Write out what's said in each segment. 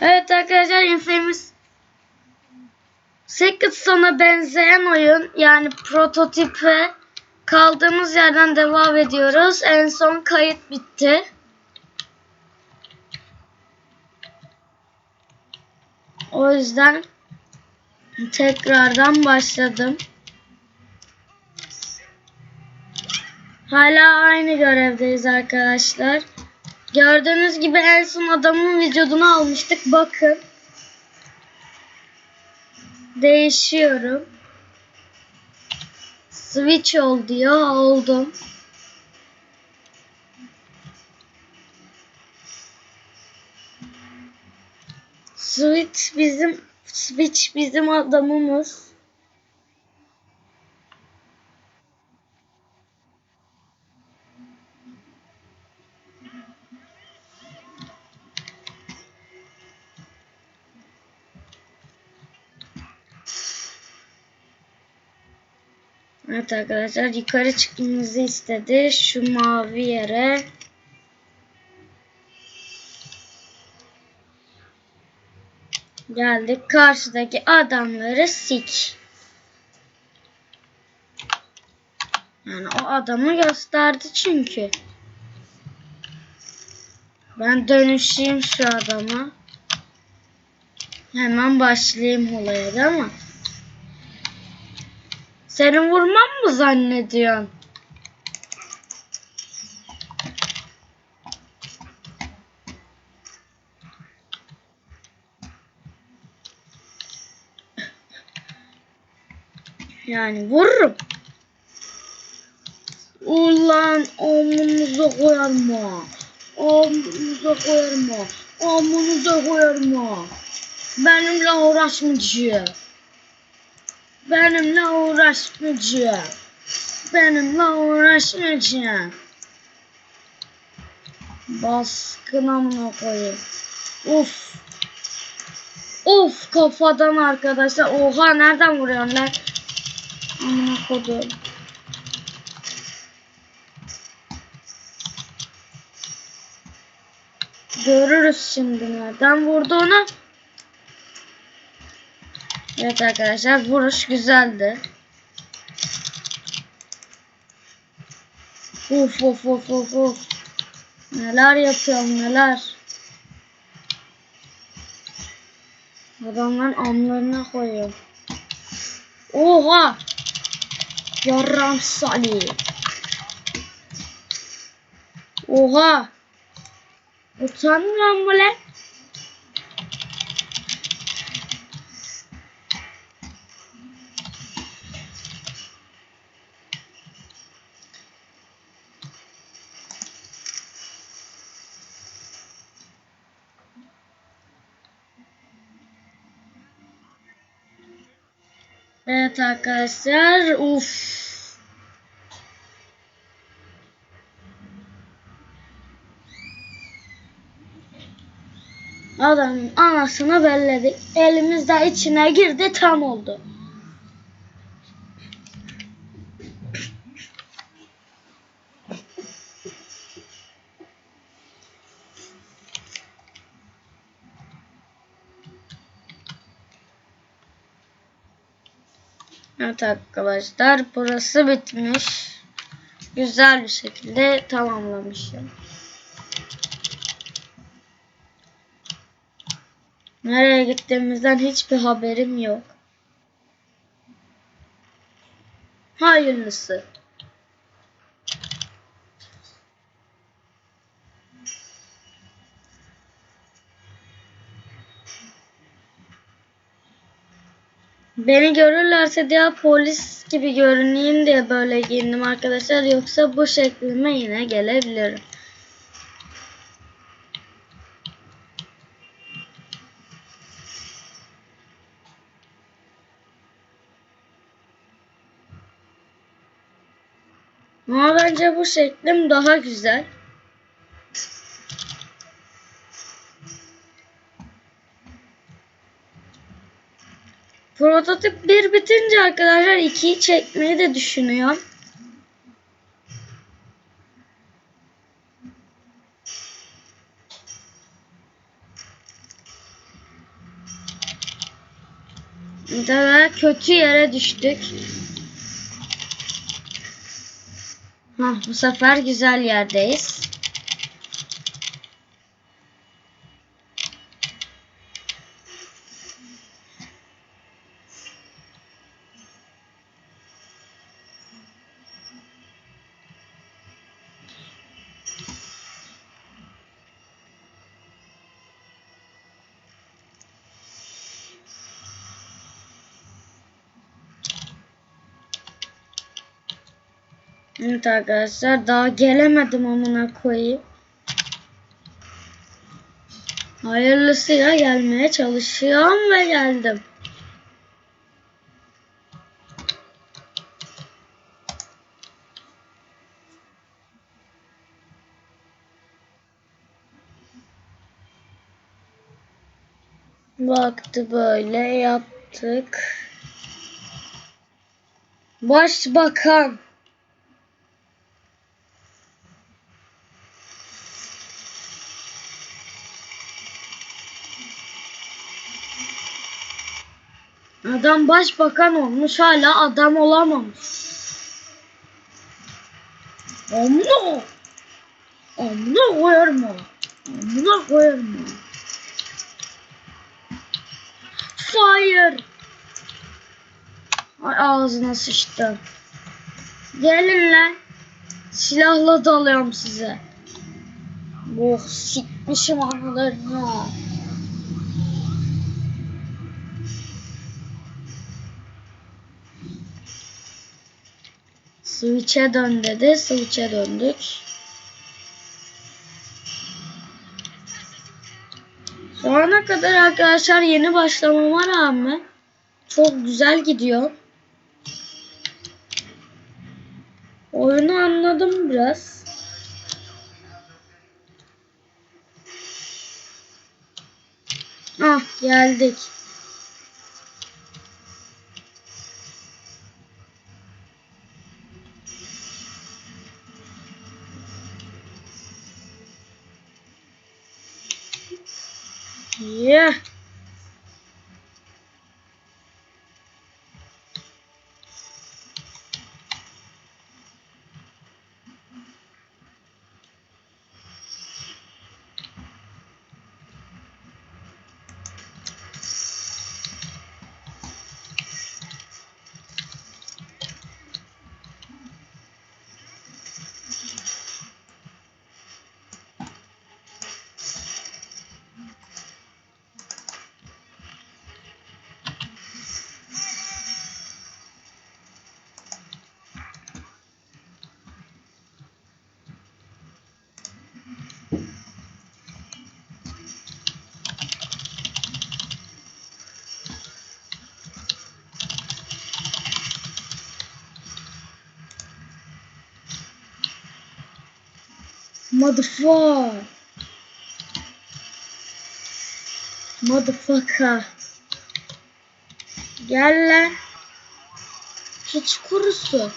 Evet arkadaşlar Infamous Secret Son'a benzeyen oyun yani prototipe kaldığımız yerden devam ediyoruz. En son kayıt bitti. O yüzden tekrardan başladım. Hala aynı görevdeyiz arkadaşlar. Gördüğünüz gibi en son adamın vücudunu almıştık. Bakın. Değişiyorum. Switch ol diyor. Oldum. Switch bizim Switch bizim adamımız. Evet arkadaşlar yukarı çıkmamızı istedi. Şu mavi yere. Geldik. Karşıdaki adamları sik. Yani o adamı gösterdi çünkü. Ben dönüşeyim şu adama. Hemen başlayayım olaya değil mi? Senin vurmam mı zannediyorsun? Yani vururum. Ulan amınıza koyarım ha. Amınıza koyarım ha. Amınıza koyarım ha. Benimle uğraşmayacak. Benimle uğraşmayacak. Benimle uğraşmayacak. Baskın amına koyayım. Uf. Of kafadan arkadaşlar. Oha nereden vuruyorsun lan? Amına kodum. Görürüz şimdi nereden vurduğunu. Evet arkadaşlar vuruş güzeldi. Uf uf uf uf uf. Neler yapıyorum neler. Adamların amlarına koyuyorum. Oha! Yarram sali. Oha! Utanmıyor mu lan? Evet arkadaşlar. Uf. Adamın anasını belledik. Elimizde içine girdi tam oldu. Evet arkadaşlar burası bitmiş. Güzel bir şekilde tamamlamışım. Nereye gittiğimizden hiçbir haberim yok. Hayırlısı. Beni görürlerse diye polis gibi görüneyim diye böyle giyindim arkadaşlar. Yoksa bu şeklime yine gelebilirim. Ama bence bu şeklim daha güzel. Prototip 1 bitince arkadaşlar 2'yi çekmeyi de düşünüyorum. Daha kötü yere düştük. Hah, bu sefer güzel yerdeyiz. Evet arkadaşlar daha gelemedim amına koyayım. Hayırlısıyla gelmeye çalışıyorum ve geldim. Baktı böyle yaptık. Başbakan. Adam başbakan olmuş hala adam olamamış. Amına. Amına koyarım o. Amına koyarım. Fire. Ay ağzına sıçtım. Gelin lan. Silahla dalıyorum size. Oh sikmişim anılarını. Switch'e dön dedi. Switch'e döndük. Şu ana kadar arkadaşlar yeni başlamama rağmen çok güzel gidiyor. Oyunu anladım biraz. Ah geldik. Yeah. Motherfucker. Motherfucker. Gel lan. Hiç kurusu.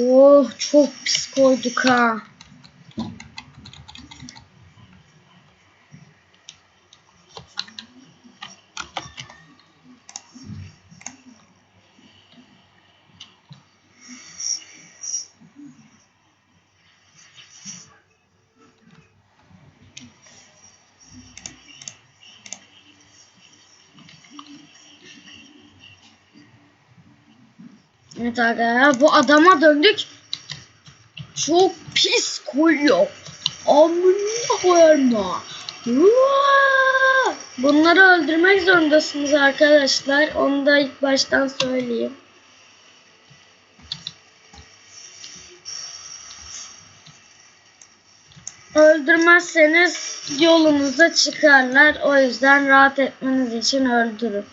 Oh çok pis koyduk ha. Evet arkadaşlar bu adama döndük. Çok pis koyuyor. Amına koyarma. Bunları öldürmek zorundasınız arkadaşlar. Onu da ilk baştan söyleyeyim. Öldürmezseniz yolunuza çıkarlar. O yüzden rahat etmeniz için öldürün.